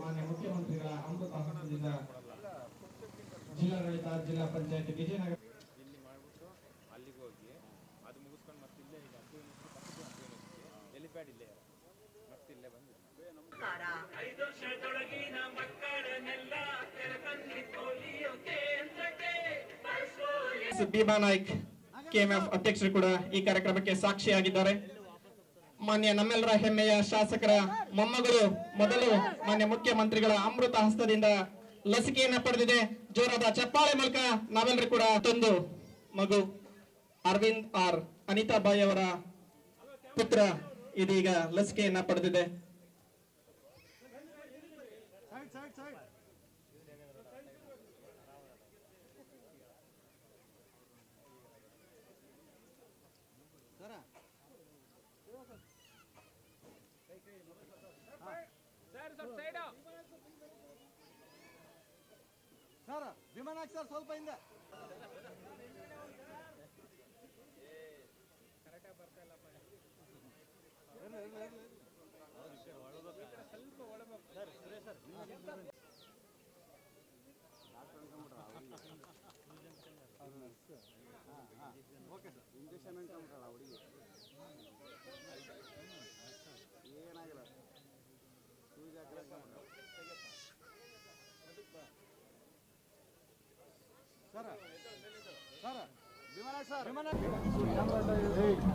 ಮಾನ್ಯ ಮುಖ್ಯಮಂತ್ರಿಗಳ ಅಮೃತ ಹಸ್ತದಿಂದ ಜಿಲ್ಲಾಡಳಿತ ಜಿಲ್ಲಾ ಪಂಚಾಯತ್ ವಿಜಯನಗರ ಇಲ್ಲಿ ಮಾಡಿಬಿಟ್ಟು ಅಲ್ಲಿಗೆ ಹೋಗಿ ಅದು ಮುಗಿಸ್ಕೊಂಡು ಮತ್ತೆ ಇಲ್ಲೇ ಈಗ ಮತ್ತೆ ಮಕ್ಕಳನ್ನೆಲ್ಲ ಕೇಂದ್ರಕ್ಕೆ ಭೀಮಾ ನಾಯ್ಕ್ ಕೆಎಂಎಫ್ ಅಧ್ಯಕ್ಷರು ಕೂಡ ಈ ಕಾರ್ಯಕ್ರಮಕ್ಕೆ ಸಾಕ್ಷಿಯಾಗಿದ್ದಾರೆ. ಮಾನ್ಯ ನಮ್ಮೆಲ್ಲರ ಹೆಮ್ಮೆಯ ಶಾಸಕರ ಮೊಮ್ಮಗಳು, ಮೊದಲು ಮಾನ್ಯ ಮುಖ್ಯಮಂತ್ರಿಗಳ ಅಮೃತ ಹಸ್ತದಿಂದ ಲಸಿಕೆಯನ್ನ ಪಡೆದಿದೆ. ಜೋರಾದ ಚಪ್ಪಾಳೆ ಮೂಲಕ ನಾವೆಲ್ಲರೂ ಕೂಡ ತಂದು ಮಗು ಅರವಿಂದ್ ಆರ್ ಅನಿತಾ ಬಾಯಿ ಅವರ ಪುತ್ರ ಇದೀಗ ಲಸಿಕೆಯನ್ನ ಪಡೆದಿದೆ. ಸರ್ ವಿಮಾನ ಸರ್ ಸ್ವಲ್ಪ ಹಿಂದೆ. ಓಕೆ ಸರ್ ಇಂಜೆಕ್ಷನ್ ಅಂತ ಹುಡುಗಿ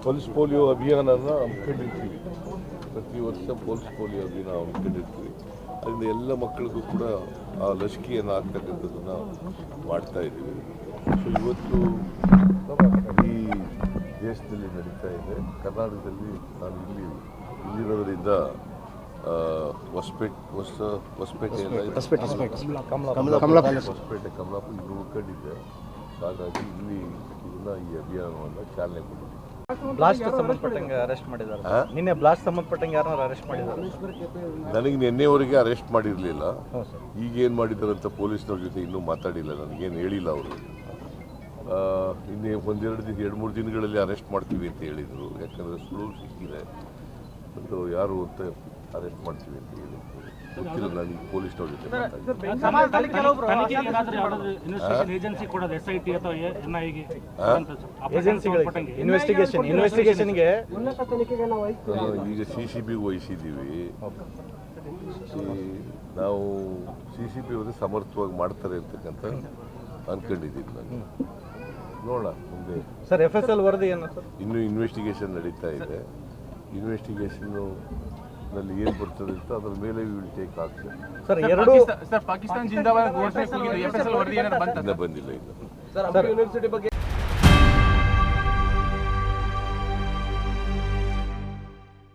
ಪಲ್ಸ್ ಪೋಲಿಯೋ ಅಭಿಯಾನನ ಹಮ್ಮಿಕೊಂಡಿರ್ತೀವಿ ಪ್ರತಿ ವರ್ಷ ಪಲ್ಸ್ ಪೋಲಿಯೋ ಅಭಿಯಾನ ಹಮ್ಮಿಕೊಂಡಿರ್ತೀವಿ ಅದರಿಂದ ಎಲ್ಲ ಮಕ್ಕಳಿಗೂ ಕೂಡ ಆ ಲಸಿಕೆಯನ್ನು ಹಾಕ್ತಕ್ಕಂಥದ್ದನ್ನು ಮಾಡ್ತಾ ಇದ್ದೀವಿ. ಸೊ ಇವತ್ತು ಈ ದೇಶದಲ್ಲಿ ನಡೀತಾ ಇದೆ. ಕರ್ನಾಟಕದಲ್ಲಿ ನಾನು ಇಲ್ಲಿ ಇಲ್ಲಿರೋದ್ರಿಂದ ಹೊಸಪೇಟ್ ಹೊಸ ಹೊಸಪೇಟೆ ಹೊಸಪೇಟೆ ಕಮಲಾಪುರ ಉಳ್ಕೊಂಡಿದ್ದೆ ಹಾಗಾಗಿ ಇಲ್ಲಿ ಇದನ್ನ ಈ ಅಭಿಯಾನವನ್ನು ಚಾಲನೆ ಕೊಟ್ಟಿದೆ. ಬ್ಲಾಸ್ಟ್ ಸಂಬಂಧಪಟ್ಟಂಗೆ ಅರೆಸ್ಟ್ ಮಾಡಿದ್ದಾರೆ. ನಿನ್ನೆ ಬ್ಲಾಸ್ಟ್ ಸಂಬಂಧಪಟ್ಟಂಗೆ ಯಾರನ್ನ ಅರೆಸ್ಟ್ ಮಾಡಿದ್ದಾರೆ? ನನಗೆ ನಿನ್ನೆವರೆಗೆ ಅರೆಸ್ಟ್ ಮಾಡಿರಲಿಲ್ಲ. ಈಗ ಏನು ಮಾಡಿದ್ದಾರೆ ಅಂತ ಪೊಲೀಸ್ನವ್ರ ಜೊತೆ ಇನ್ನೂ ಮಾತಾಡಿಲ್ಲ. ನನಗೇನು ಹೇಳಿಲ್ಲ ಅವರು. ಇನ್ನೇ ಒಂದೆರಡು ದಿನ ಎರಡು ಮೂರು ದಿನಗಳಲ್ಲಿ ಅರೆಸ್ಟ್ ಮಾಡ್ತೀವಿ ಅಂತ ಹೇಳಿದರು. ಯಾಕಂದರೆ ಸುಳ್ಳು ಸಿಕ್ಕಿದೆ. ಮತ್ತು ಯಾರು ಅಂತ ಅರೆಸ್ಟ್ ಮಾಡ್ತೀವಿ ಅಂತ ಹೇಳಿ. ಗೊತ್ತಿಲ್ಲ ನನಗೆ ಪೊಲೀಸ್ನವ್ರ ಜೊತೆ ನಾನು ಈಗ ಸಿ ಸಿ ಬಿಗೆ ವಹಿಸಿದ್ದೀವಿ ನಾವು ಸಿ ಸಿ ಬಿ ಅವರು ಸಮರ್ಥವಾಗಿ ಮಾಡ್ತಾರೆ ಅಂತಕ್ಕಂಥ ಅನ್ಕೊಂಡಿದ್ದೀನಿ ನಾನು. ನೋಡೋಣ ಮುಂದೆ ಸರ್ ಎಫ್ ಎಸ್ ಎಲ್ ವರದಿ ಏನು ಸರ್? ಇನ್ನೂ ಇನ್ವೆಸ್ಟಿಗೇಷನ್ ನಡೀತಾ ಇದೆ. ಇನ್ವೆಸ್ಟಿಗೇಷನ್ನು ನಲ್ಲಿ ಏನು ಬರ್ತದೆ ಅಂತ ಅದ್ರ ಮೇಲೆ ವಿಲ್ ಟೇಕ್ ಆಗ್ತದೆ ಸರ್ ಎರಡು ಸರ್ ಪಾಕಿಸ್ತಾನ ಜಿಂದಾಬಾದ್ ಘೋಷಣೆ ಕೂಗಿದೆ. ಎಫ್ ಎಸ್ ಎಲ್ ವರದಿ ಏನಾದ್ರು ಬಂದಿಲ್ಲ ಇಲ್ಲ ಸರ್ ಯೂನಿವರ್ಸಿಟಿ ಬಗ್ಗೆ